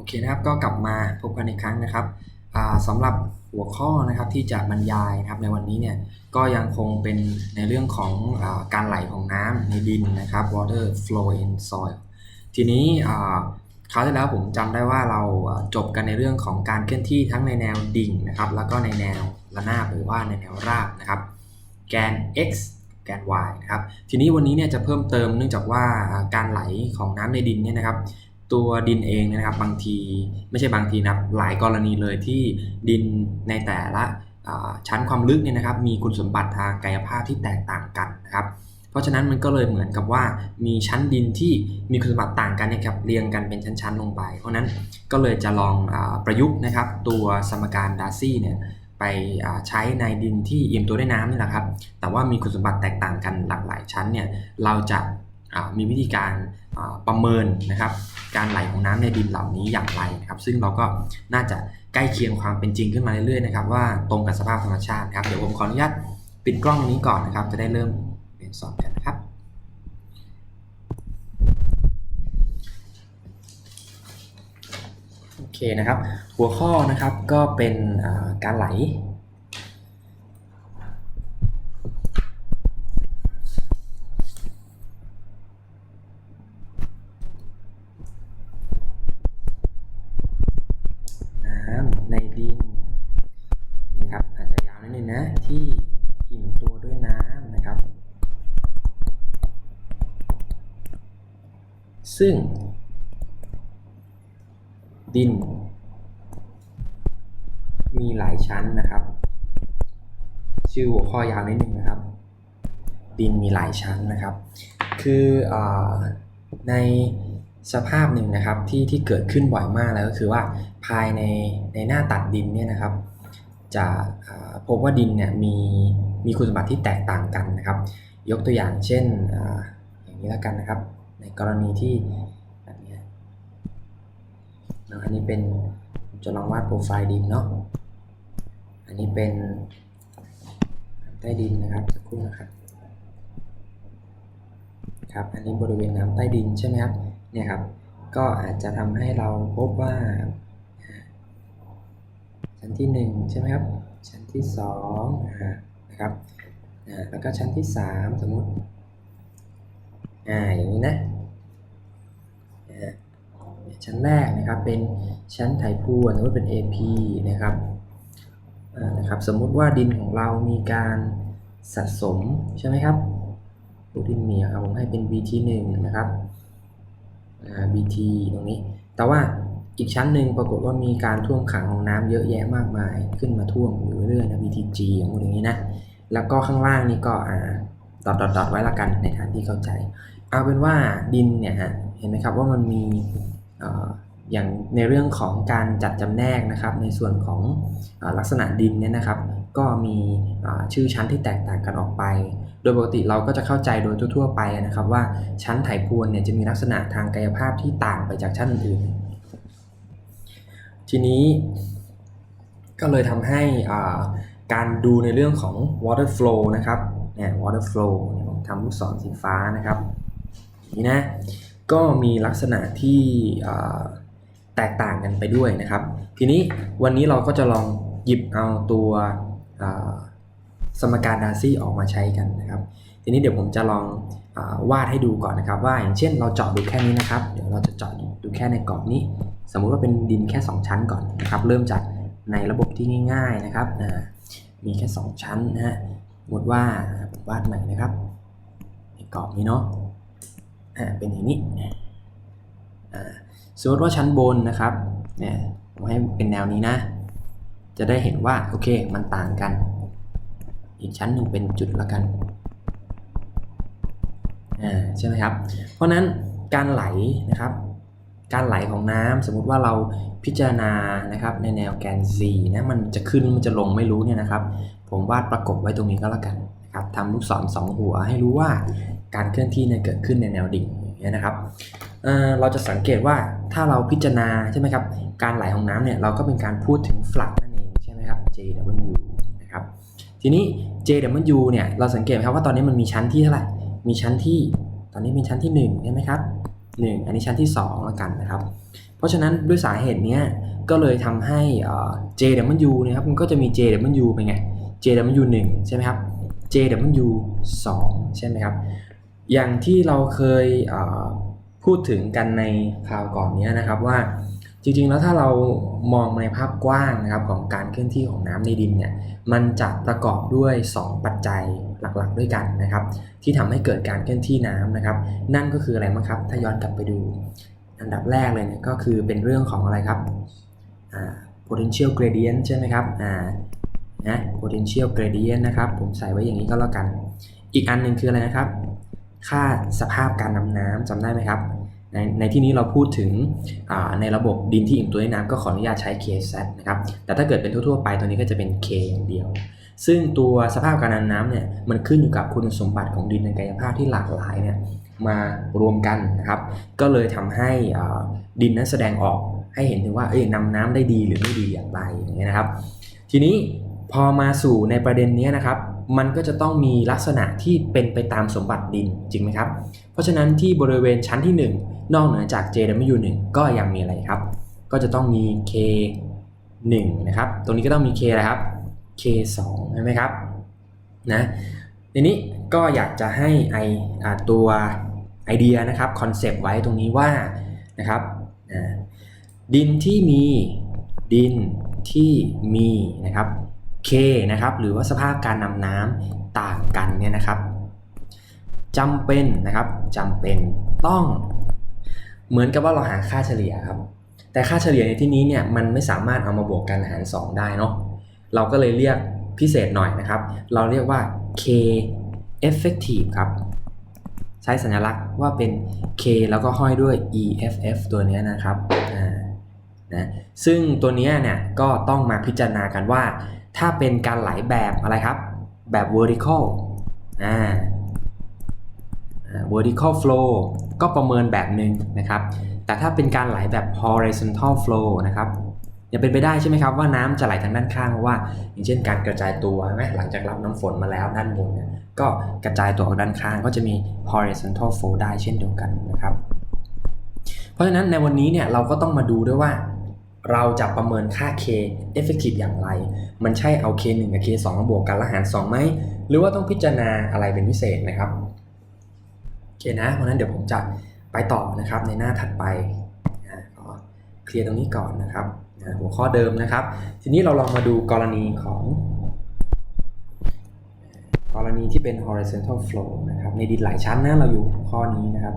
โอเคนะครับก็กลับมาพบกันอีกครั้งนะครับอ่าสำหรับหัวข้อนะครับที่จะบรรยายนะครับในวันนี้เนี่ยก็ยังคงเป็นในเรื่องของอการไหลของน้ำในดินนะครับ water flow in soil ทีนี้คราวที่แล้วผมจำได้ว่าเราจบกันในเรื่องของการเคลื่อนที่ทั้งในแนวดิ่งนะครับแล้วก็ในแนวระนาบหรือว่าในแนวราบนะครับแกน x แกน y นะครับทีนี้วันนี้เนี่ยจะเพิ่มเติมเนื่องจากว่าอ่าการไหลของน้ำในดินเนี่ยนะครับ ตัวดินเองเนยนะครับบางทีไม่ใช่บางทีนะครับหลายกรณีเลยที่ดินในแต่ละชั้นความลึกเนี่ยนะครับ มีคุณสมบัติทางกายภาพที่แตกต่างกันนะครับ เพราะฉะนั้นมันก็เลยเหมือนกับว่ามีชั้นดินที่มีคุณสมบัติต่างกันนะครับเรียงกันเป็นชั้นๆลงไป เพราะนั้นก็เลยจะลองอประยุกต์นะครับ ตัวสมการดาร์ซี่เนี่ยไปใช้ในดินที่อิ่มตัวด้วยน้ำนี่แหละครับ แต่ว่ามีคุณสมบัติแตกต่างกันหลากหลายชั้นเนี่ยเราจะ มีวิธีการประเมินนะครับการไหลของน้ำในดินเหล่านี้อย่างไรนะครับ ซึ่งเราก็น่าจะใกล้เคียงความเป็นจริงขึ้นมาเรื่อยๆนะครับว่าตรงกับสภาพธรรมชาติครับเดี๋ยวผมขออนุญาตปิดกล้องตรงนี้ก่อนนะครับ จะได้เริ่มเรียนสอนกันนะครับโอเคนะครับ หัวข้อนะครับก็เป็นการไหล น้ำในดินนะครับอาจจะยาวนิดนึงนะที่อิ่มตัวด้วยน้ำนะครับ ซึ่ง ดิน มีหลายชั้นนะครับ ชื่อหัวข้อยาวนิดนึงนะครับ ดินมีหลายชั้นนะครับ คืออในสภาพหนึ่งนะครับที่ที่เกิดขึ้นบ่อยมากแล้วก็คือว่าภายในในหน้าตัดดินเนี่ยนะครับ จะพบว่าดินเนี่ยมีมีคุณสมบัติที่แตกต่างกันนะครับ ยกตัวอย่างเช่นออย่างนี้แล้วกันนะครับ ในกรณีที่แบบนี้นอะอันนี้เป็นจะลองวาดโปรไฟล์ดินเนาะ อันนี้เป็นใต้ดินนะครับสักครู่นะครับ ครับ อันนี้บริเวณน้ำใต้ดินใช่ไหมครับ เนี่ยครับ ก็อาจจะทำให้เราพบว่า ชั้นที่หนึ่งใช่ไหมครับ ชั้นที่สองนะครับ แล้วก็ชั้นที่สามสมมุติ อ่า อย่างนี้นะ ชั้นแรกนะครับเป็นชั้นไถพรวนสมมติเป็น AP นะครับนะครับสมมุติว่าดินของเรามีการสะสมใช่ไหมครับดูดินเหนียวครับผมให้เป็น BT 1นะครับ BT ตรงนี้ แต่ว่าอีกชั้นหนึ่งปรากฏว่ามีการท่วมขังของน้ำเยอะแยะมากมายขึ้นมาท่วมอยู่เรื่อยๆนะ BTG อย่างอย่างนี้นะ แล้วก็ข้างล่างนี่ก็อ่าดอทดอดไว้ละกันในฐานที่เข้าใจ เอาเป็นว่าดินเนี่ยฮะเห็นไหมครับว่ามันมี อย่างในเรื่องของการจัดจำแนกนะครับ ในส่วนของอลักษณะดินเนี่ยนะครับ ก็มีชื่อชั้นที่แตกต่างกันออกไป โดยปกติเราก็จะเข้าใจโดยทั่วๆไปนะครับ ว่าชั้นไถพรวนเนี่ยจะมีลักษณะทางกายภาพที่ต่างไปจากชั้นอื่นๆ ทีนี้ก็เลยทำให้การดูในเรื่องของ water flow นะครับเนี่ย water flow ผมทำลูกศรสีฟ้านะครับ นี่นะ ก็มีลักษณะที่แตกต่างกันไปด้วยนะครับ ทีนี้วันนี้เราก็จะลองหยิบเอาตัวสมการดาร์ซี่ออกมาใช้กันนะครับ ทีนี้เดี๋ยวผมจะลองอวาดให้ดูก่อนนะครับ ว่าอย่างเช่นเราเจาะดูแค่นี้นะครับ เดี๋ยวเราจะเจาะดูแค่ในกรอบนี้ สมมุติว่าเป็นดินแค่ 2 ชั้นก่อนนะครับ เริ่มจากในระบบที่ง่าย ๆนะครับมีแค่ 2 ชั้นนะฮะสมมติว่าผมวาดใหม่นะครับ ในกรอบนี้เนาะ อ่าเป็นอย่างนี้อ่าสมมติว่าชั้นบนนะครับเนี่ยผมให้เป็นแนวนี้นะ จะได้เห็นว่าโอเคมันต่างกัน อีกชั้นหนึ่งเป็นจุดละกันอ่าใช่ไหมครับ เพราะนั้นการไหลนะครับการไหลของน้ำสมมุติว่าเราพิจารณานะครับในแนวแกน z นะมันจะขึ้นมันจะลงไม่รู้เนี่ยนะครับ ผมวาดประกบไว้ตรงนี้ก็แล้วกันนะครับทำลูกศรสองหัวให้รู้ว่า การเคลื่อนที่เนี่ยเกิดขึ้นในแนวดิ่งอย่างเงี้ยนะครับเอ่อเราจะสังเกตว่าถ้าเราพิจารณาใช่ไหมครับการไหลของน้ำเนี่ยเราก็เป็นการพูดถึงฟลักนั่นเองใช่ไหมครับ JW นะครับทีนี้ JW เนี่ยเราสังเกตไหมครับว่าตอนนี้มันมีชั้นที่เท่าไหร่มีชั้นที่ตอนนี้มีชั้นที่1ใช่ไหมครับ1อันนี้ชั้นที่ 2 แล้วกันนะครับ เพราะฉะนั้นด้วยสาเหตุเนี้ยก็เลยทำให้ JW นะครับมันก็จะมี JW เป็นไง JW 1ใช่ไหมครับ JW 2ใช่ไหมครับ อย่างที่เราเคยเพูดถึงกันในคราวก่อนนี้นะครับว่าจริงๆ แล้วถ้าเรามองในภาพกว้างนะครับของการเคลื่อนที่ของน้ำในดินเนี่ยมันจะประกอบด้วย 2 ปัจจัยหลักๆ ด้วยกันนะครับ ที่ทำให้เกิดการเคลื่อนที่น้ำนะครับ นั่นก็คืออะไรบ้างครับ ถ้าย้อนกลับไปดู อันดับแรกเลยเนี่ยก็คือเป็นเรื่องของอะไรครับ potential gradient ใช่ไหมครับอ่านะ potential gradient นะครับ ผมใส่ไว้อย่างนี้ก็แล้วกัน อีกอันหนึ่งคืออะไรนะครับ ค่าสภาพการนำน้ำจำได้ไหมครับ ในในที่นี้เราพูดถึงในระบบดินที่อิ่มตัวด้วยน้ำก็ขออนุญาตใช้ KZ นะครับ แต่ถ้าเกิดเป็นทั่วๆไปตัวนี้ก็จะเป็น K อย่างเดียว ซึ่งตัวสภาพการนำน้ำเนี่ยมันขึ้นอยู่กับคุณสมบัติของดินในกายภาพที่หลากหลายเนี่ยมารวมกันนะครับ ก็เลยทำให้ดินนั้นแสดงออกให้เห็นถึงว่าเอ้ยนำน้ำได้ดีหรือไม่ดีอย่างไรอย่างเงี้ยนะครับ ทีนี้พอมาสู่ในประเด็นนี้นะครับ มันก็จะต้องมีลักษณะที่เป็นไปตามสมบัติดินจริงไหมครับ เพราะฉะนั้นที่บริเวณชั้นที่ 1 นอกเหนือจาก JW1 ก็ยังมีอะไรครับ ก็จะต้องมี K1 นะครับ ตรงนี้ก็ต้องมี K อะไรครับ K2 ใช่ไหมครับนะทีนี้ก็อยากจะให้ไอตัวไอเดียนะครับคอนเซปต์ไว้ตรงนี้ว่านะครับดินที่มีดินที่มีนะครับ K นะครับหรือว่าสภาพการนำน้ำต่างกันเนี่ยนะครับจำเป็นนะครับจำเป็นต้อง เหมือนกับว่าเราหาค่าเฉลี่ยครับ แต่ค่าเฉลี่ยในที่นี้เนี่ยมันไม่สามารถเอามาบวกกันหาร 2 ได้เนาะเราก็เลยเรียกพิเศษหน่อยนะครับ เราเรียกว่า K effective ครับ ใช้สัญลักษณ์ว่าเป็น K แล้วก็ห้อยด้วย EFF ตัวเนี้ยนะครับอ่านะซึ่งตัวเนี้ยเนี่ยก็ต้องมาพิจารณากันว่า ถ้าเป็นการไหลแบบอะไรครับ แบบ vertical อ่า vertical flow ก็ประเมินแบบหนึ่งนะครับ แต่ถ้าเป็นการไหลแบบ horizontal flow นะครับยังเป็นไปได้ใช่ไหมครับว่าน้ำจะไหลทางด้านข้างเพราะว่า อย่างเช่นการกระจายตัวใช่ไหมหลังจากรับน้ำฝนมาแล้วด้านบนเนี่ยก็กระจายตัวออกด้านข้างก็จะมี horizontal flow ได้เช่นเดียวกันนะครับ เพราะฉะนั้นในวันนี้เนี่ยเราก็ต้องมาดูด้วยว่า เราจะประเมินค่า K effective อย่างไร มันใช่เอา K1 กับ K2 มาบวกกันแล้วหาร2ไหม หรือว่าต้องพิจารณาอะไรเป็นพิเศษนะครับโอเคนะ เพราะนั้นเดี๋ยวผมจะไปต่อนะครับในหน้าถัดไปอ่าขอเคลียร์ตรงนี้ก่อนนะครับหัวข้อเดิมนะครับ ทีนี้เราลองมาดูกรณีของ กรณีที่เป็น horizontal flow นะครับ ในดินหลายชั้นนะเราอยู่หัวข้อนี้นะครับ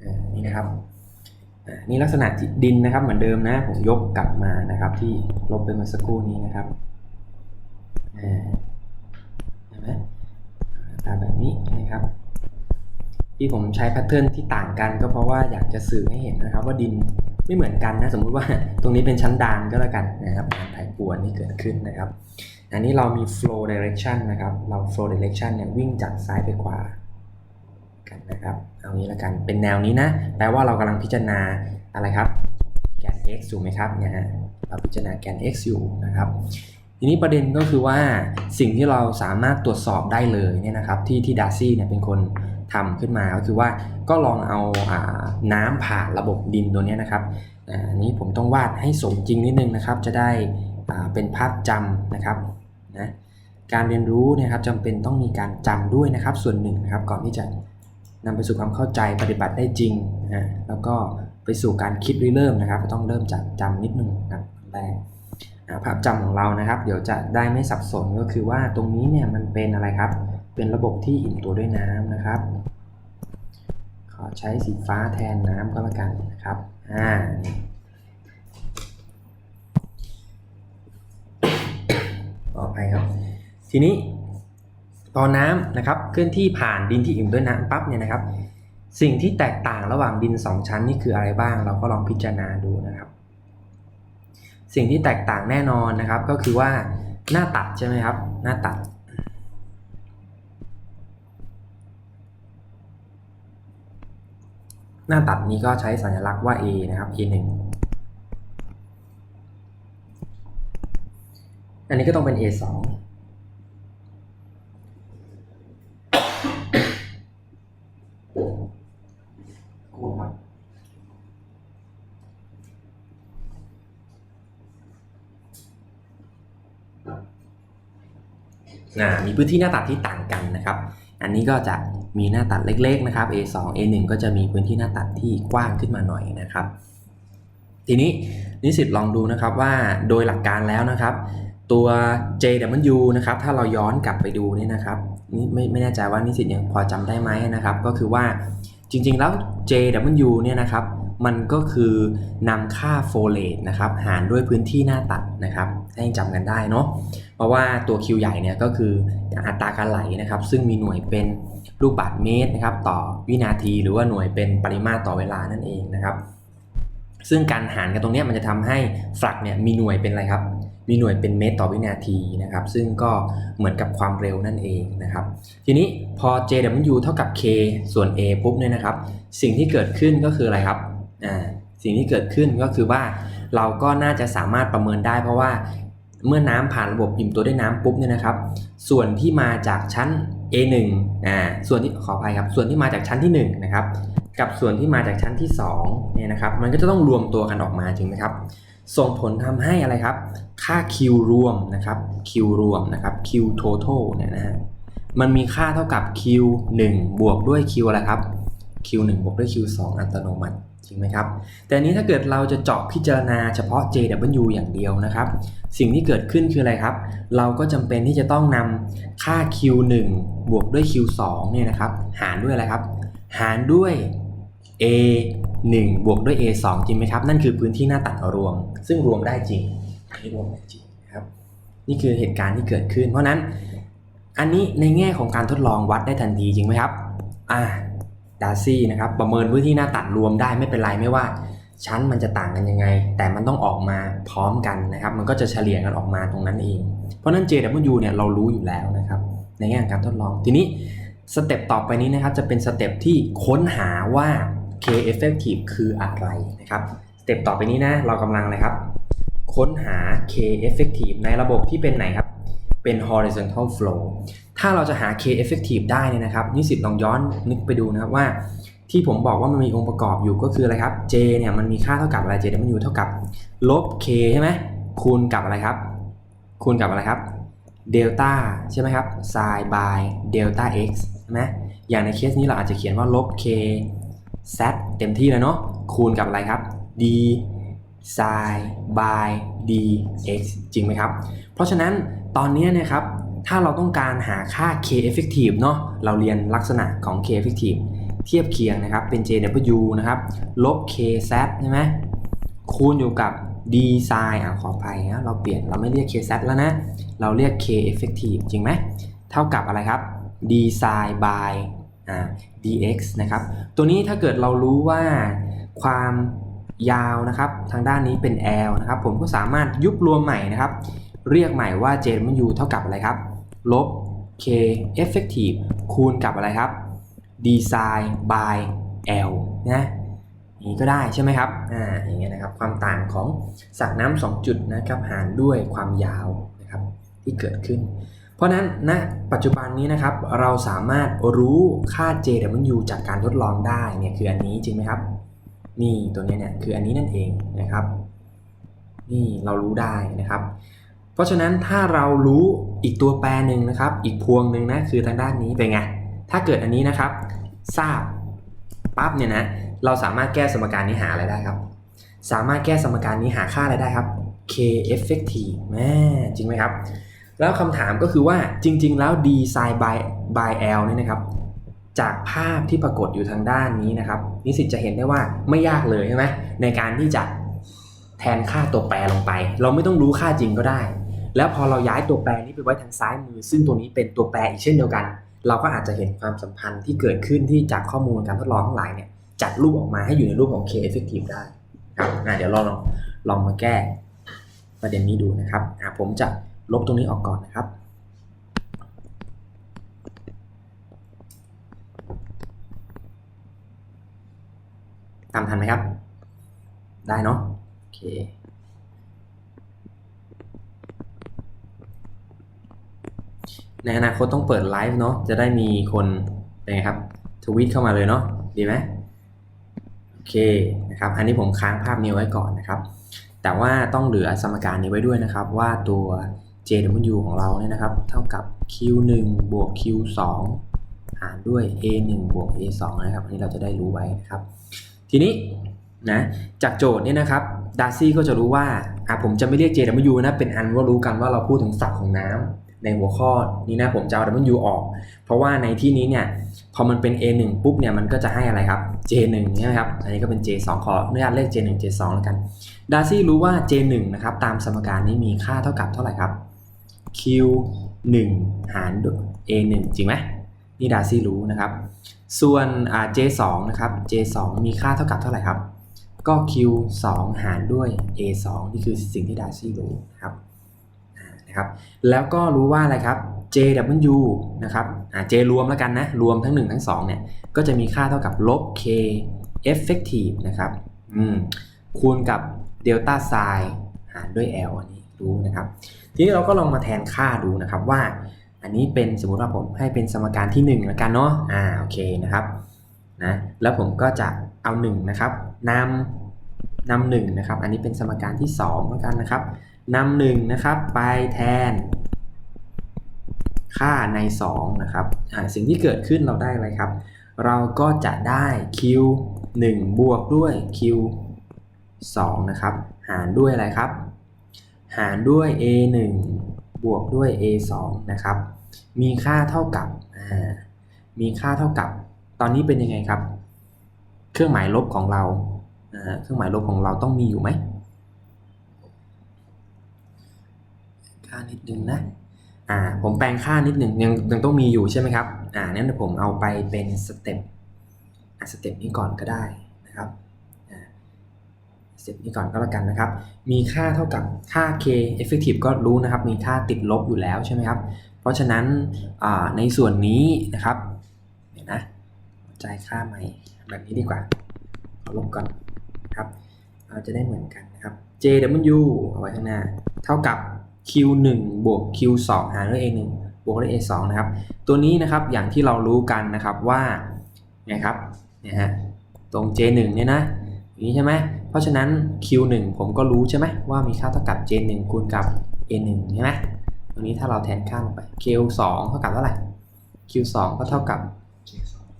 อ่านี่นะครับอ่า นี่ลักษณะดินนะครับเหมือนเดิมนะผมยกกลับมานะครับที่ลบไปเมื่อสักครู่นี้นะครับเห็นไหมตาแบบนี้นะครับ ที่ผมใช้แพทเทิร์นที่ต่างกันก็เพราะว่าอยากจะสื่อให้เห็นนะครับ ว่าดินไม่เหมือนกันนะสมมุติว่าตรงนี้เป็นชั้นดานก็แล้วกันนะครับการถ่ายปวนที่เกิดขึ้นนะครับ อันนี้เรามี flow direction นะครับ เรา flow direction เนี่ยวิ่งจากซ้ายไปขวา กันนะครับ เอางี้ละกัน เป็นแนวนี้นะ แปลว่าเรากำลังพิจารณาอะไรครับ แกน x อยู่ไหมครับเนี่ยฮะ เราพิจารณาแกน x อยู่นะครับ ทีนี้ประเด็นก็คือว่าสิ่งที่เราสามารถตรวจสอบได้เลยเนี่ยนะครับ ที่ที่ดาร์ซี่เนี่ยเป็นคนทำขึ้นมาก็คือว่าก็ลองเอาอาน้ำผ่านระบบดินตัวเนี้ยนะครับอันนี้ผมต้องวาดให้สมจริงนิดนึงนะครับ จะได้เป็นภาพจำนะครับนะการเรียนรู้นยครับจำเป็นต้องมีการจำด้วยนะครับ ส่วนหนึ่งนะครับก่อนที่จะ นำไปสู่ความเข้าใจปฏิบัติได้จริงนะฮะแล้วก็ไปสู่การคิดริเริ่มนะครับต้องเริ่มจากจำนิดนึงนะครับแรกอ่ภาพจำของเรานะครับ เดี๋ยวจะได้ไม่สับสนก็คือว่าตรงนี้เนี่ยมันเป็นอะไรครับ เป็นระบบที่อิ่มตัวด้วยน้ำนะครับ ขอใช้สีฟ้าแทนน้ำก็แล้วกันนะครับอ่านี่ออภัยครับ ทีนี้ ตอนน้ำนะครับเคลื่อนที่ผ่านดินที่อิ่มด้วยน้ำปั๊บเนี่ยนะครับ สิ่งที่แตกต่างระหว่างดิน 2 ชั้นนี่คืออะไรบ้าง เราก็ลองพิจารณาดูนะครับ สิ่งที่แตกต่างแน่นอนนะครับ ก็คือว่าหน้าตัดใช่ไหมครับ หน้าตัด หน้าตัดนี้ก็ใช้สัญลักษณ์ว่า A นะครับ A 1อันนี้ก็ต้องเป็น A2 มีพื้นที่หน้าตัดที่ต่างกันนะครับ อันนี้ก็จะมีหน้าตัดเล็กๆนะครับ A2 A1 ก็จะมีพื้นที่หน้าตัดที่กว้างขึ้นมาหน่อยนะครับ ทีนี้นิสิตลองดูนะครับว่าโดยหลักการแล้วนะครับ ตัว JW นะครับถ้าเราย้อนกลับไปดูเนี่ยนะครับนี่ไม่ไม่แน่ใจว่านิสิตยังพอจำได้ไหมนะครับ ก็คือว่าจริงๆแล้ว JW เนี่ยนะครับ มันก็คือนำค่าโฟเลตนะครับหารด้วยพื้นที่หน้าตัดนะครับ ให้จำกันได้เนาะเพราะว่าตัว Q ใหญ่เนี่ยก็คืออัตราการไหลนะครับ ซึ่งมีหน่วยเป็นลูกบาศก์เมตรนะครับ ต่อวินาทีหรือว่าหน่วยเป็นปริมาตรต่อเวลานั่นเองนะครับ ซึ่งการหารกันตรงนี้มันจะทำให้ฟลักเนี่ยมีหน่วยเป็นอะไรครับ มีหน่วยเป็นเมตรต่อวินาทีนะครับ ซึ่งก็เหมือนกับความเร็วนั่นเองนะครับ ทีนี้พอ JW เท่ากับ K ส่วน A ปุ๊บเนี่ยนะครับ สิ่งที่เกิดขึ้นก็คืออะไรครับ สิ่งที่เกิดขึ้นก็คือว่าเราก็น่าจะสามารถประเมินได้เพราะว่าเมื่อน้ำผ่านระบบอิ่มตัวด้วยน้ำปุ๊บเนี่ยนะครับ ส่วนที่มาจากชั้น A1 อ่าส่วนที่ขออภัยครับ ส่วนที่มาจากชั้นที่1นะครับกับส่วนที่มาจากชั้นที่2เนี่ยนะครับ มันก็จะต้องรวมตัวกันออกมาจริงไหมครับ ส่งผลทำให้อะไรครับ ค่า Q รวมนะครับ Q รวมนะครับ Q total เนี่ยนะฮะมันมีค่าเท่ากับ Q 1บวกด้วย Q อะไรครับ Q 1บวกด้วย Q 2อัตโนมัติ จริงไหมครับ แต่อันนี้ถ้าเกิดเราจะเจาะพิจารณาเฉพาะ JW อย่างเดียวนะครับ สิ่งที่เกิดขึ้นคืออะไรครับ เราก็จำเป็นที่จะต้องนำค่า Q 1 บวกด้วย Q 2 เนี่ยนะครับ หารด้วยอะไรครับ หารด้วย A 1บวกด้วย A 2จริงไหมครับ นั่นคือพื้นที่หน้าตัดรวม ซึ่งรวมได้จริงอันนี้รวมได้จริงนะครับ นี่คือเหตุการณ์ที่เกิดขึ้น เพราะนั้น อันนี้ในแง่ของการทดลองวัดได้ทันทีจริงไหมครับ อ่า ดาซี่นะครับประเมินพื้นที่หน้าตัดรวมได้ไม่เป็นไรไม่ว่า ชั้นมันจะต่างกันยังไง แต่มันต้องออกมาพร้อมกันนะครับ มันก็จะเฉลี่ยกันออกมาตรงนั้นเอง เพราะฉะนั้น JW เนี่ยเรารู้อยู่แล้วนะครับ ในแง่การทดลองทีนี้สเต็ปต่อไปนี้นะครับจะเป็นสเต็ปที่ค้นหาว่า K effective คืออะไรนะครับสเต็ปต่อไปนี้นะเรากำลังอะไรครับ ค้นหา K effective ในระบบที่เป็นไหนครับ เป็น horizontal flow ถ้าเราจะหา K effective ได้เนี่ยนะครับ นิสิตลองย้อนนึกไปดูนะครับว่า ที่ผมบอกว่ามันมีองค์ประกอบอยู่ก็คืออะไรครับ J เนี่ยมันมีค่าเท่ากับอะไร J มันอยู่เท่ากับลบ K ใช่ไหมคูณกับอะไรครับ คูณกับอะไรครับเดลต้าใช่ไหมครับ sin by delta x ใช่ไหมอย่างในเคสนี้เราอาจจะเขียนว่าลบ k z เต็มที่แล้วเนาะ คูณกับอะไรครับ d sin by dx จริงไหมครับ ราะฉะนั้นตอนนี้นะครับถ้าเราต้องการหาค่า k effective เนาะเราเรียนลักษณะของ k effective เทียบเคียงนะครับเป็น jw นะครับลบ k z ใช่ไหมคูณอยู่กับ d sin อะขออภัยนะเราเปลี่ยนเราไม่เรียก k z แล้วนะ เราเรียก k effective จริงไหมเท่ากับอะไรครับ d sin by dx นะครับตัวนี้ถ้าเกิดเรารู้ว่าความยาวนะครับทางด้านนี้เป็น L นะครับผมก็สามารถยุบรวมใหม่นะครับ เรียกใหม่ว่า J มัน U เท่ากับอะไรครับ ลบ K effective คูณกับอะไรครับ d sin by L นะนี้ก็ได้ใช่ไหมครับ อ่า อย่างเงี้ยนะครับ ความต่างของสักน้ำสองจุดนะครับ หารด้วยความยาวนะครับที่เกิดขึ้น เพราะฉะนั้นณนะปัจจุบันนี้นะครับ เราสามารถรู้ค่า JW จากการทดลองได้เนี่ยคืออันนี้จริงไหมครับ นี่ตัวนี้เนี่ยคืออันนี้นั่นเองนะครับ นี่เรารู้ได้นะครับ เพราะฉะนั้นถ้าเรารู้อีกตัวแปรหนึ่งนะครับ อีกพวงหนึ่งนะคือทางด้านนี้เป็นไง ถ้าเกิดอันนี้นะครับ ทราบปั๊บเนี่ยนะเราสามารถแก้สมการนี้หาอะไรได้ครับ สามารถแก้สมการนี้หาค่าอะไรได้ครับ K effective แม่จริงไหมครับ แล้วคำถามก็คือว่าจริง ๆ แล้ว d sin by by l เนี่ยนะครับ จากภาพที่ปรากฏอยู่ทางด้านนี้นะครับ นิสิตจะเห็นได้ว่าไม่ยากเลยใช่ไหมในการที่จะแทนค่าตัวแปรลงไป เราไม่ต้องรู้ค่าจริงก็ได้ แล้วพอเราย้ายตัวแปรนี้ไปไว้ทางซ้ายมือ ซึ่งตัวนี้เป็นตัวแปรอีกเช่นเดียวกัน เราก็อาจจะเห็นความสัมพันธ์ที่เกิดขึ้นที่จากข้อมูลการทดลองทั้งหลายเนี่ยจัดรูปออกมาให้อยู่ในรูปของ K effective ได้ครับอะเดี๋ยวเราลองลองมาแก้ประเด็นนี้ดูนะครับผมจะลบตรงนี้ออกก่อนนะครับตามทันไหมครับ ได้เนาะโอเค ในอนาคตต้องเปิดไลฟ์เนาะจะได้มีคนเป็นไงครับทวีตเข้ามาเลยเนาะดีไหมโอเคนะครับ อันนี้ผมค้างภาพนี้ไว้ก่อนนะครับ แต่ว่าต้องเหลือสมการนี้ไว้ด้วยนะครับ ว่าตัว JW ของเราเนี่ยนะครับ เท่ากับ Q1 บวก Q2 หารด้วย A1 บวก A2 นะครับอันนี้เราจะได้รู้ไว้นะครับ ทีนี้นะจากโจทย์เนี่ยนะครับดาร์ซี่ก็จะรู้ว่าอะผมจะไม่เรียก JW นะเป็นอันว่ารู้กันว่าเราพูดถึงศัพท์ของน้ำ ในหัวข้อนี้นะผมจะเอา W ออก เพราะว่าในที่นี้เนี่ยพอมันเป็น A1 ปุ๊บเนี่ยมันก็จะให้อะไรครับ J1 ใช่ไหมครับ อันนี้ก็เป็น J2 ขออนุญาตเลข J1 J2 แล้วกันดาร์ซี่รู้ว่า J1 นะครับตามสมการนี้มีค่าเท่ากับเท่าไหร่ครับ Q1 หารด้วย A1 จริงไหมนี่ดาร์ซี่รู้นะครับ ส่วน J2 นะครับ J2 มีค่าเท่ากับเท่าไหร่ครับ ก็ Q2 หารด้วย A2 นี่คือสิ่งที่ดาร์ซี่รู้นะครับ นะครับแล้วก็รู้ว่าอะไรครับ JW นะครับอ่า J รวมแล้วกันนะรวมทั้ง 1 ทั้ง2เนี่ยก็จะมีค่าเท่ากับลบ K effective นะครับอืมคูณกับ delta sin หารด้วย L อันนี้รู้นะครับ ทีนี้เราก็ลองมาแทนค่าดูนะครับว่า อันนี้เป็นสมมุติว่าผมให้เป็นสมการที่1แล้วกันเนาะอ่าโอเคนะครับนะแล้วผมก็จะเอา1นะครับนำนำหนึ่งนะครับ อันนี้เป็นสมการที่2แล้วกันนะครับ นำหนึ่งนะครับไปแทน ค่าใน2นะครับสิ่งที่เกิดขึ้นเราได้อะไรครับ เราก็จะได้ q 1 บวกด้วย q 2นะครับ หารด้วยอะไรครับ หารด้วย a 1บวกด้วย a 2นะครับ มีค่าเท่ากับ มีค่าเท่ากับ ตอนนี้เป็นยังไงครับ เครื่องหมายลบของเรา เครื่องหมายลบของเราต้องมีอยู่ไหม ค่านิดนึงนะอ่าผมแปลงค่านิดหนึ่งยังยังต้องมีอยู่ใช่ไหมครับอ่านั้นเดี๋ยผมเอาไปเป็นสเต็ปอ่าสเต็ปนี้ก่อนก็ได้นะครับอ่าสเต็ปนี้ก่อนก็แล้วกันนะครับ มีค่าเท่ากับค่า k effective ก็รู้นะครับ มีค่าติดลบอยู่แล้วใช่ไหมครับ เพราะฉะนั้นอ่าในส่วนนี้นะครับเดี๋ยวนะจ่ายค่าใหม่แบบนี้ดีกว่าขอลบก่อนครับเราจะได้เหมือนกันนะครับ JW เอาไว้ข้างหน้าเท่ากับ Q1 บวก Q2 หารด้วย A1 บวกด้วย A2 นะครับ ตัวนี้นะครับอย่างที่เรารู้กันนะครับว่าไงครับเนี่ยฮะตรง J1 เนี่ยนะอย่างนี้ใช่ไหมเพราะฉะนั้น Q1 ผมก็รู้ใช่ไหมว่ามีค่าเท่ากับ J1 คูณกับ A1 ใช่ไหมตรงนี้ถ้าเราแทนค่าลงไป Q2 เท่ากับเท่าไหร่ Q2 ก็เท่ากับ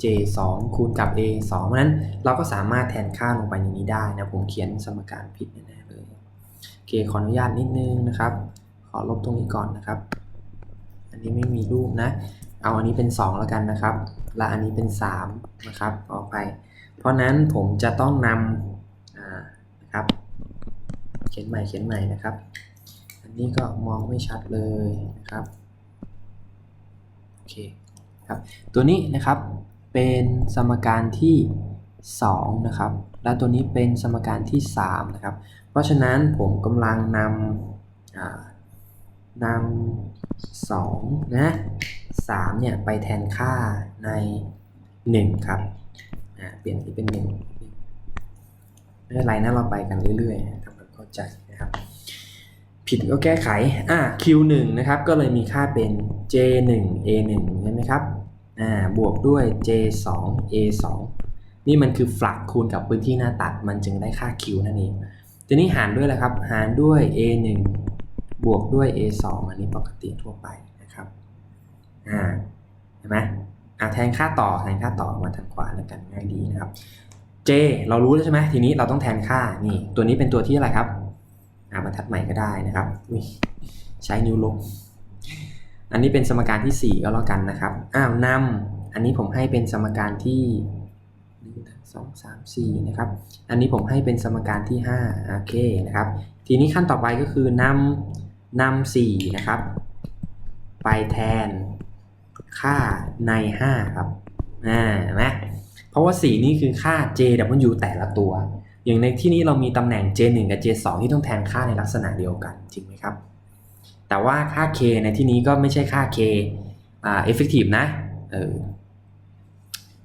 J2 คูณกับ A2 เพราะฉะนั้นเราก็สามารถแทนค่าลงไปในนี้ได้นะ ผมเขียนสมการผิดแน่เลยโอเคขออนุญาตนิดนึงนะครับ ขอลบตรงนี้ก่อนนะครับ อันนี้ไม่มีรูปนะ เอาอันนี้เป็น 2 แล้วกันนะครับ และอันนี้เป็น 3 นะครับต่อไป เพราะนั้นผมจะต้องนำนะครับ เขียนใหม่เขียนใหม่นะครับ อันนี้ก็มองไม่ชัดเลยนะครับโอเคครับตัวนี้นะครับเป็นสมการที่2นะครับและตัวนี้เป็นสมการที่3นะครับเพราะฉะนั้นผมกำลังนำ นำสองนะสามเนี่ยไปแทนค่าใน 1 ครับอ่าเปลี่ยนที่เป็น 1 ไม่เป็นไรนะเราไปกันเรื่อยๆทำความเข้าใจนะครับ ผิดก็แก้ไขอ่า Q1 นะครับ ก็เลยมีค่าเป็น J1 A1 ใช่ไหมครับอ่าบวกด้วย J2 A2 นี่มันคือฝลักคูณกับพื้นที่หน้าตัดมันจึงได้ค่า Q นั่นเองทีนี้หารด้วยอะไรครับ หารด้วย A1 บวกด้วย A2 อันนี้ปกติทั่วไปนะครับ อ่า เห็นไหมอ่าแทนค่าต่อแทนค่าต่อมาทางขวาแล้วกันง่ายดีนะครับ J เรารู้แล้วใช่ไหมทีนี้เราต้องแทนค่า นี่ ตัวนี้เป็นตัวที่อะไรครับ อ่าบรรทัดใหม่ก็ได้นะครับอุ๊ยใช้นิ้วลบ อันนี้เป็นสมการที่ 4 ก็แล้วกันนะครับ อ้าวนำอันนี้ผมให้เป็นสมการที่1 2 3 4นะครับ อันนี้ผมให้เป็นสมการที่ 5 โอเคนะครับ ทีนี้ขั้นต่อไปก็คือนำ นำ4นะครับ ไปแทนค่าใน5ครับอ่าเห็นไหมเพราะว่า4นี่คือค่า JW แต่ละตัว อย่างในที่นี้เรามีตำแหน่ง J1 กับ J2 ที่ต้องแทนค่าในลักษณะเดียวกันจริงไหมครับ แต่ว่าค่า K ในที่นี้ก็ไม่ใช่ค่า K อ่า effective นะเออ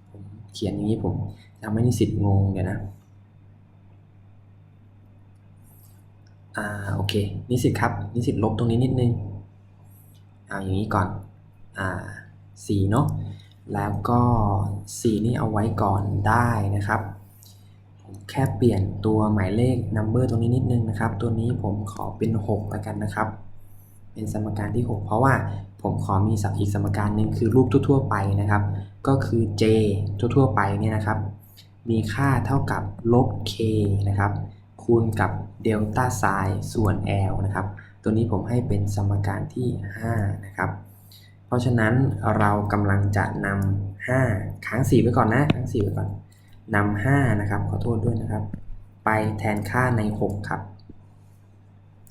ผมเขียนอย่างนี้ผมทำให้นิสิตงงเดี๋ยวนะ อ่าโอเคนิสิตครับนิสิตลบตรงนี้นิดนึงเอาอย่างนี้ก่อนอ่า4เนาะแล้วก็ 4 นี่เอาไว้ก่อนได้นะครับ ผมแค่เปลี่ยนตัวหมายเลข number ตรงนี้นิดนึงนะครับ ตัวนี้ผมขอเป็น6แล้วกันนะครับ เป็นสมการที่ 6 เพราะว่าผมขอมีสักอีกสมการหนึ่งคือรูปทั่วๆไปนะครับ ก็คือ j ทั่วๆไปเนี่ยนะครับ มีค่าเท่ากับลบ k นะครับ คูณกับเดลต้าไซน์ส่วน l นะครับ ตัวนี้ผมให้เป็นสมการที่ 5 นะครับ เพราะฉะนั้นเรากำลังจะนำ5ค้าง4ไว้ก่อนนะค้าง4ไว้ก่อนนำ5นะครับ ขอโทษด้วยนะครับ ไปแทนค่าใน 6 ครับ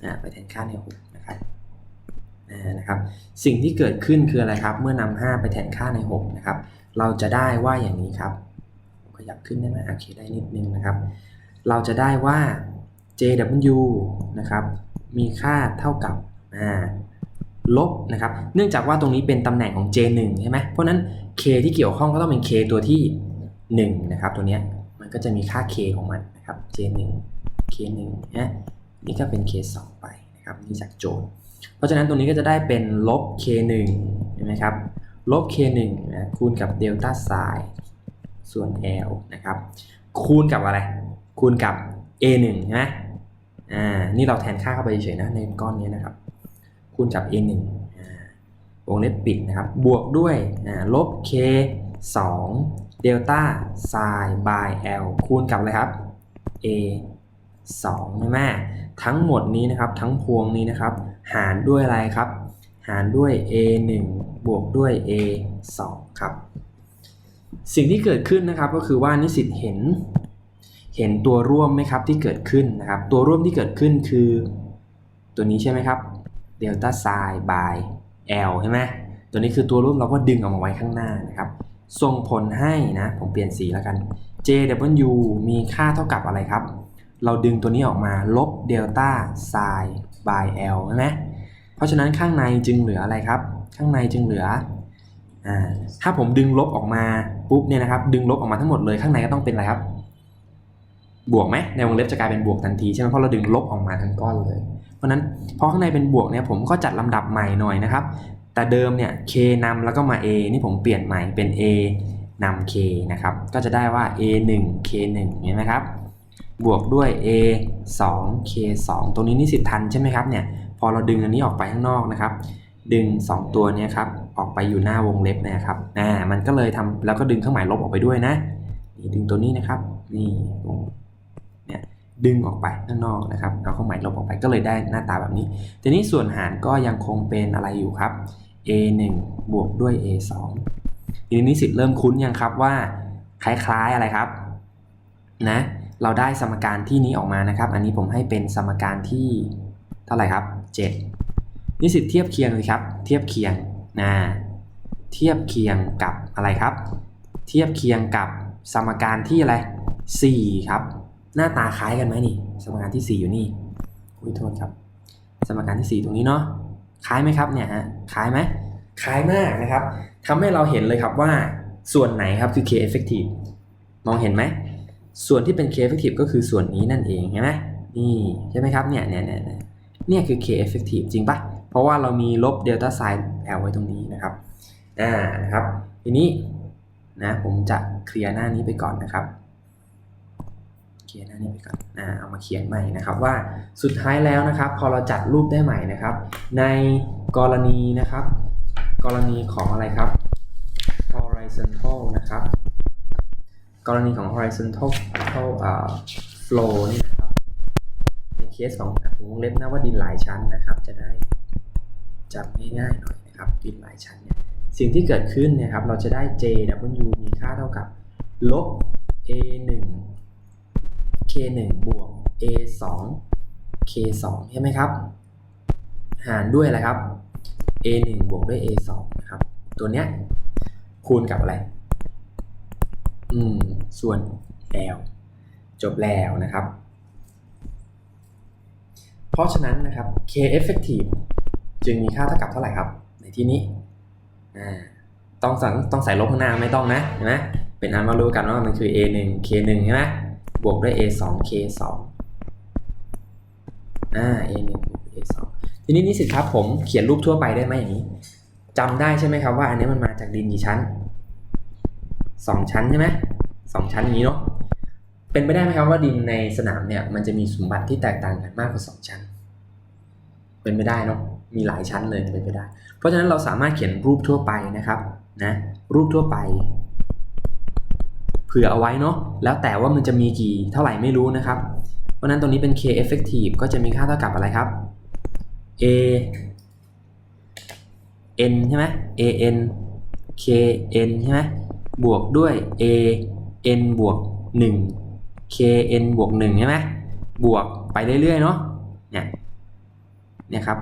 อ่าไปแทนค่าใน 6 นะครับอ่านะครับ สิ่งที่เกิดขึ้นคืออะไรครับ เมื่อนำ5ไปแทนค่าใน 6 นะครับ เราจะได้ว่าอย่างนี้ครับ ขยับขึ้นได้ไหมโอเคได้นิดนึงนะครับ เราจะได้ว่า JW นะครับมีค่าเท่ากับลบนะครับเนื่องจากว่าตรงนี้เป็นตำแหน่งของ J1 ใช่ไหมเพราะนั้น K ที่เกี่ยวข้องก็ต้องเป็น K ตัวที่1นะครับตัวนี้มันก็จะมีค่า K ของมันนะครับ J1 K1 นะนี่ก็เป็น K2 ไปนะครับนี่จากโจทย์ เพราะฉะนั้นตรงนี้ก็จะได้เป็นลบ K1 เห็นไหมครับลบ K1 นะคูณกับเดลต้าไซน์ส่วน L นะครับคูณกับอะไร คูณกับ A1 ใช่ไหม อ่า นี่เราแทนค่าเข้าไปเฉยนะในก้อนนี้นะครับ คูณกับ A1 อ่าวงเล็บปิดนะครับ บวกด้วยอ่าลบ K 2เดลต้าไซน์ by L คูณกับอะไรครับ A 2ใช่ไหมทั้งหมดนี้นะครับ ทั้งพวงนี้นะครับ หารด้วยอะไรครับ หารด้วย A 1บวกด้วย A 2ครับ สิ่งที่เกิดขึ้นนะครับก็คือว่านิสิตเห็น เห็นตัวร่วมไหมครับที่เกิดขึ้นนะครับ ตัวร่วมที่เกิดขึ้นคือ ตัวนี้ใช่ไหมครับเดลต้าไซน์ by L ใช่ไหมตัวนี้คือตัวร่วมเราก็ดึงออกมาไว้ข้างหน้านะครับ ส่งผลให้นะ ผมเปลี่ยนสีแล้วกัน JW มีค่าเท่ากับอะไรครับ เราดึงตัวนี้ออกมาลบเดลต้าไซน์ by L ใช่ไหมเพราะฉะนั้นข้างในจึงเหลืออะไรครับ ข้างในจึงเหลืออ่าถ้าผมดึงลบออกมาปุ๊บเนี่ยนะครับ ดึงลบออกมาทั้งหมดเลยข้างในก็ต้องเป็นอะไรครับ บวกไหมในวงเล็บจะกลายเป็นบวกทันทีใช่ไหมเพราะเราดึงลบออกมาทั้งก้อนเลย เพราะนั้นพอข้างในเป็นบวกเนี่ยผมก็จัดลำดับใหม่หน่อยนะครับ แต่เดิมเนี่ย k นำแล้วก็มา a นี่ผมเปลี่ยนใหม่เป็น a นำ k นะครับ ก็จะได้ว่า a 1 k 1เห็นไหมครับ บวกด้วย a 2 k 2ตรงนี้นี่สิบทันใช่ไหมครับเนี่ย พอเราดึงอันนี้ออกไปข้างนอกนะครับ ดึง 2 ตัวเนี้ครับออกไปอยู่หน้าวงเล็บนะครับอ่ามันก็เลยทำแล้วก็ดึงเครื่องหมายลบออกไปด้วยนะนี่ดึงตัวนี้นะครับ นี่ เนี่ยดึงออกไปข้างนอกนะครับเอาเครื่องหมายลบออกไปก็เลยได้หน้าตาแบบนี้ ทีนี้ส่วนหารก็ยังคงเป็นอะไรอยู่ครับ a 1 บวกด้วย a 2 ทีนี้นิสิตเริ่มคุ้นยังครับว่าคล้ายๆอะไรครับนะเราได้สมการที่นี้ออกมานะครับ อันนี้ผมให้เป็นสมการที่เท่าไหร่ครับ 7 นิสิตเทียบเคียงเลยครับ เทียบเคียงนะเทียบเคียงกับอะไรครับ เทียบเคียงกับสมการที่อะไร4ครับ หน้าตาคล้ายกันไหมนี่ สมการที่ 4 อยู่นี่อุ้ยโทษครับ สมการที่ 4 ตรงนี้เนาะคล้ายไหมครับเนี่ยฮะคล้ายไหมคล้ายมากนะครับทำให้เราเห็นเลยครับว่าส่วนไหนครับคือ K effective มองเห็นไหม ส่วนที่เป็น K effective ก็คือส่วนนี้นั่นเองใช่ไหมนี่ใช่ไหมครับเนี่ยเนี่ยเนี่ยเนี่ยคือ K effective จริงปะเพราะว่าเรามีลบ delta sin L ไว้ตรงนี้นะครับอ่านะครับทีนี้นะผมจะเคลียร์หน้านี้ไปก่อนนะครับ ลียร์หน้านี้ไปก่อนอ่าเอามาเขียนใหม่นะครับว่าสุดท้ายแล้วนะครับ พอเราจัดรูปได้ใหม่นะครับ ในกรณีนะครับ กรณีของอะไรครับ horizontal นะครับ กรณีของ horizontal อ่า flow นี่นะครับ ในเคสของวงเล็บนะว่าดินหลายชั้นนะครับ จะได้จับง่ายๆหน่อยนะครับ ดินหลายชั้นเนี่ยสิ่งที่เกิดขึ้นนยครับ เราจะได้ JW มีค่าเท่ากับลบ A 1 บวก A 2 K 2ใช่ไหมครับ หารด้วยอะไรครับ A 1บวกด้วย A 2นะครับ ตัวเนี้ยคูณกับอะไร อืม ส่วน L จบแล้วนะครับ เพราะฉะนั้นนะครับ K effective จึงมีค่าเท่ากับเท่าไหร่ครับ ในที่นี้ อ่า ต้องสั่งต้องใส่ลบข้างหน้าไม่ต้องนะ เห็นไหมเป็นอันมารู้กันว่ามันคือ A 1 K 1ใช่ไหม บวกด้วย A 2 K 2อ่า A 1บวก A 2ทีนี้นิสิตครับผมเขียนรูปทั่วไปได้ไหมอย่างนี้จำได้ใช่ไหมครับว่าอันนี้มันมาจากดินกี่ชั้นสองชั้นใช่ไหมสองชั้นอย่างนี้เนาะเป็นไปได้ไหมครับว่าดินในสนามเนี่ยมันจะมีสมบัติที่แตกต่างกันมากกว่าสองชั้น เป็นไปได้เนาะมีหลายชั้นเลยเป็นไปได้ เพราะฉะนั้นเราสามารถเขียนรูปทั่วไปนะครับนะรูปทั่วไป เผื่อเอาไว้เนาะแล้วแต่ว่ามันจะมีกี่เท่าไหร่ไม่รู้นะครับ เพราะนั้นตรงนี้เป็น k effective ก็จะมีค่าเท่ากับอะไรครับ a n ใช่ไหม a n k n ใช่ไหมบวกด้วย a n บวก 1 k n บวก1ใช่ไหมบวกไปเรื่อยๆเนาะเนี่ยเนี่ยครับ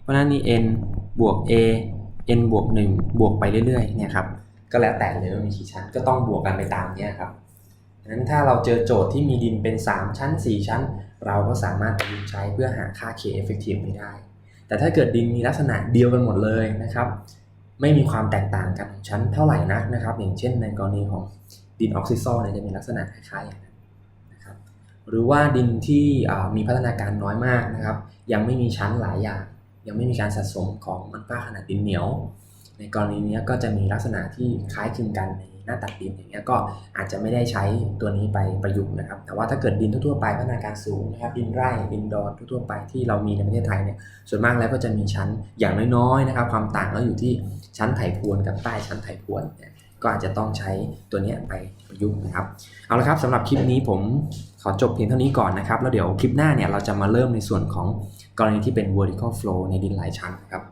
เพราะฉะนั้นนี่ n บวก a n บวก 1 บวกไปเรื่อยๆเนี่ยครับ ก็แล้วแต่เลยว่ามีกี่ชั้นก็ต้องบวกกันไปตามเนี้ยครับดังนั้นถ้าเราเจอโจทย์ที่มีดินเป็น 3 ชั้น 4 ชั้น เราก็สามารถประยุกต์ใช้เพื่อหาค่า k effective ไม่ได้ แต่ถ้าเกิดดินมีลักษณะเดียวกันหมดเลยนะครับ ไม่มีความแตกต่างกันของชั้นเท่าไหร่นักนะครับ อย่างเช่นในกรณีของดินออกซิโซเนี่ยจะมีลักษณะคล้ายๆอย่างนั้นนะครับหรือว่าดินที่มีพัฒนาการน้อยมากนะครับ ยังไม่มีชั้นหลายอย่าง ยังไม่มีการสะสมของมันป้าขนาดดินเหนียว ในกรณีนี้ก็จะมีลักษณะที่คล้ายคลึงกันในหน้าตัดดินอย่างเงี้ยก็อาจจะไม่ได้ใช้ตัวนี้ไปประยุกต์นะครับ แต่ว่าถ้าเกิดดินทั่วๆไปพัฒนาการสูงนะครับดินไร่ดินดอนทั่วๆไปที่เรามีในประเทศไทยเนี่ยส่วนมากแล้วก็จะมีชั้นอย่างน้อยๆนะครับ ความต่างก็อยู่ที่ชั้นไถพรวนกับใต้ชั้นไถพรวนเนี่ยก็อาจจะต้องใช้ตัวนี้ไปประยุกต์นะครับ เอาละครับสำหรับคลิปนี้ผมขอจบเพียงเท่านี้ก่อนนะครับ แล้วเดี๋ยวคลิปหน้าเนี่ยเราจะมาเริ่มในส่วนของกรณีที่เป็น vertical flow ในดินหลายชั้นนะครับ